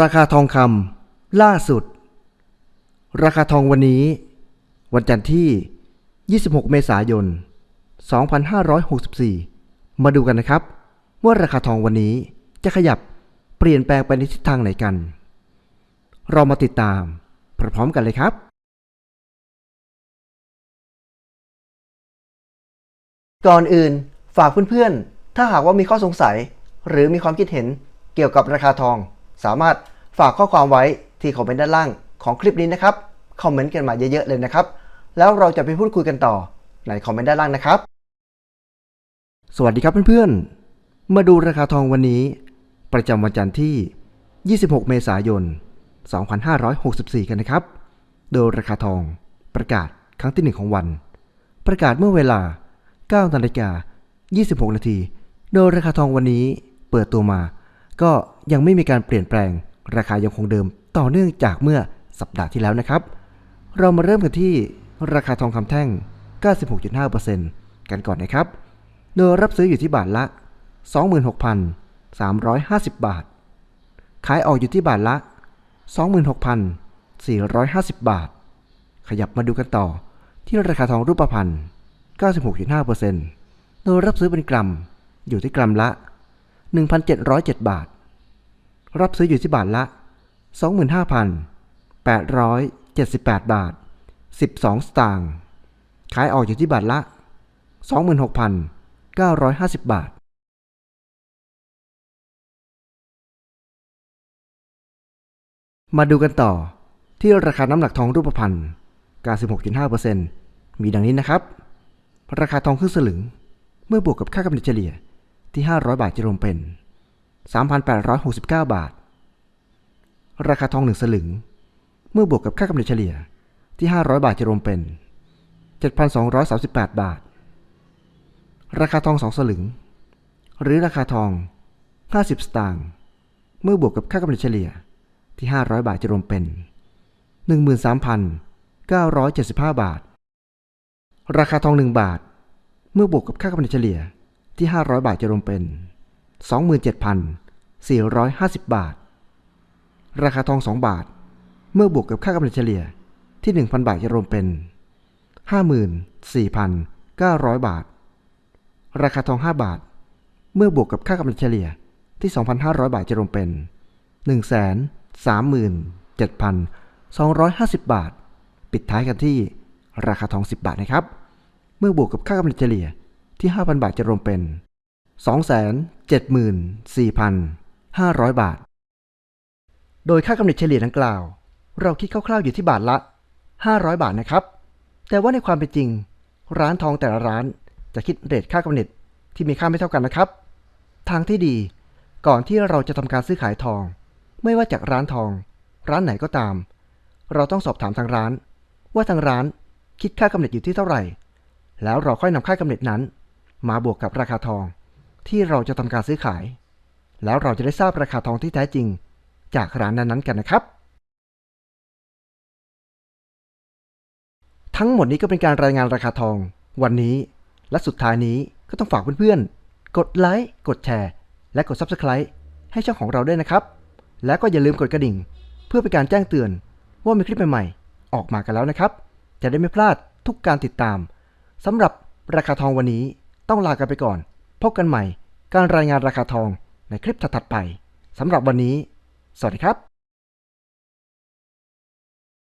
ราคาทองคำล่าสุด ราคาทองวันนี้ วันจันทร์ที่ 26 เมษายน 2564 มาดูกันนะครับ ว่าราคาทองวันนี้จะขยับเปลี่ยนแปลงไปในทิศทางไหนกัน เรามาติดตามพร้อมกันเลยครับ ก่อนอื่นฝากเพื่อนๆ ถ้าหากว่ามีข้อสงสัย หรือมีความคิดเห็นเกี่ยวกับราคาทอง สามารถฝากข้อความไว้ที่คอมเมนต์ด้านล่างของคลิปนี้นะครับคอมเมนต์กันมาเยอะๆเลยนะครับ แล้วเราจะไปพูดคุยกันต่อในคอมเมนต์ด้านล่างนะครับ สวัสดีครับเพื่อนๆ มาดูราคาทองวันนี้ ประจำวันจันทร์ที่ 26 เมษายน 2564 กันนะครับ โดยราคาทองประกาศครั้งที่หนึ่งของวัน ประกาศเมื่อเวลา 9 นาฬิกา 26 นาที โดยราคาทองวันนี้เปิดตัวมา ก็ยังไม่มีการเปลี่ยนแปลง ราคายังคงเดิมต่อเนื่องจากเมื่อสัปดาห์ที่แล้วนะครับ เรามาเริ่มกันที่ราคาทองคำแท่ง 96.5%กันก่อนนะครับ โดยรับซื้ออยู่ที่บาทละ 26,350 บาท ขายออกอยู่ที่บาทละ 26,450 บาท ขยับมาดูกันต่อที่ราคาทองรูปพรรณ96.5%โดยรับซื้อเป็นกรัม อยู่ที่กรัมละ 1,707 บาท รับซื้ออยู่ที่บาทละ 25,878 บาท 12 สตางค์ ขายออกอยู่ที่บาทละ 26,950 บาทมาดูกันต่อที่ราคาน้ำหนักทองรูปพรรณ96.5%มีดังนี้นะครับ ราคาทองครึ่งสลึง เมื่อบวกกับค่ากำเนิดเฉลี่ย ที่ 500 บาทจะรวมเป็น 3,869 บาท ราคาทองหนึ่งสลึง เมื่อบวกกับค่ากำเนิดเฉลี่ยที่ 500 บาทจะรวมเป็น 7,238 บาท ราคาทองสองสลึง หรือราคาทอง 50 สตางค์ เมื่อบวกกับค่ากำเนิดเฉลี่ยที่ 500 บาทจะรวมเป็น 13,975 บาท ราคาทอง 1 บาท เมื่อบวกกับค่ากำเนิดเฉลี่ย ที่ 500 บาทจะรวมเป็น 27,450 บาท ราคาทอง 2 บาท เมื่อบวกกับค่ากำเนิดเฉลี่ยที่ 1,000 บาทจะรวมเป็น 54,900 บาท ราคาทอง 5 บาท เมื่อบวกกับค่ากำเนิดเฉลี่ยที่ 2,500 บาทจะรวมเป็น 137,250 บาท ปิดท้ายกันที่ราคาทอง 10 บาทนะครับ เมื่อบวกกับค่ากำเนิดเฉลี่ย ที่ 5,000 บาทจะรวมเป็น 274,500 บาท โดยค่ากำเนิดเฉลี่ยดังกล่าว เราคิดคร่าวๆอยู่ที่บาทละ 500 บาทนะครับ แต่ว่าในความเป็นจริง ร้านทองแต่ละร้านจะคิดเรทค่ากำเนิดที่มีค่าไม่เท่ากันนะครับ ทางที่ดีก่อนที่เราจะทำการซื้อขายทอง ไม่ว่าจากร้านทอง ร้านไหนก็ตาม เราต้องสอบถามทางร้าน ว่าทางร้านคิดค่ากำเนิดอยู่ที่เท่าไหร่ แล้วเราค่อยนำค่ากำเนิดนั้น มาบวกกับราคาทองที่เราจะทำการซื้อขาย แล้วเราจะได้ทราบราคาทองที่แท้จริง จากร้านนั้นๆกันนะครับ ทั้งหมดนี้ก็เป็นการรายงานราคาทอง วันนี้ และสุดท้ายนี้ก็ต้องฝากเพื่อนๆ กดไลค์ กดแชร์ และกด Subscribe ให้ช่องของเราด้วยนะครับ และก็อย่าลืมกดกระดิ่ง เพื่อเป็นการแจ้งเตือนว่ามีคลิปใหม่ๆ ออกมากันแล้วนะครับ จะได้ไม่พลาดทุกการติดตามสำหรับราคาทองวันนี้ ต้องลากันไปก่อน พบกันใหม่การรายงานราคาทองในคลิปถัดๆไปสำหรับวันนี้ สวัสดีครับ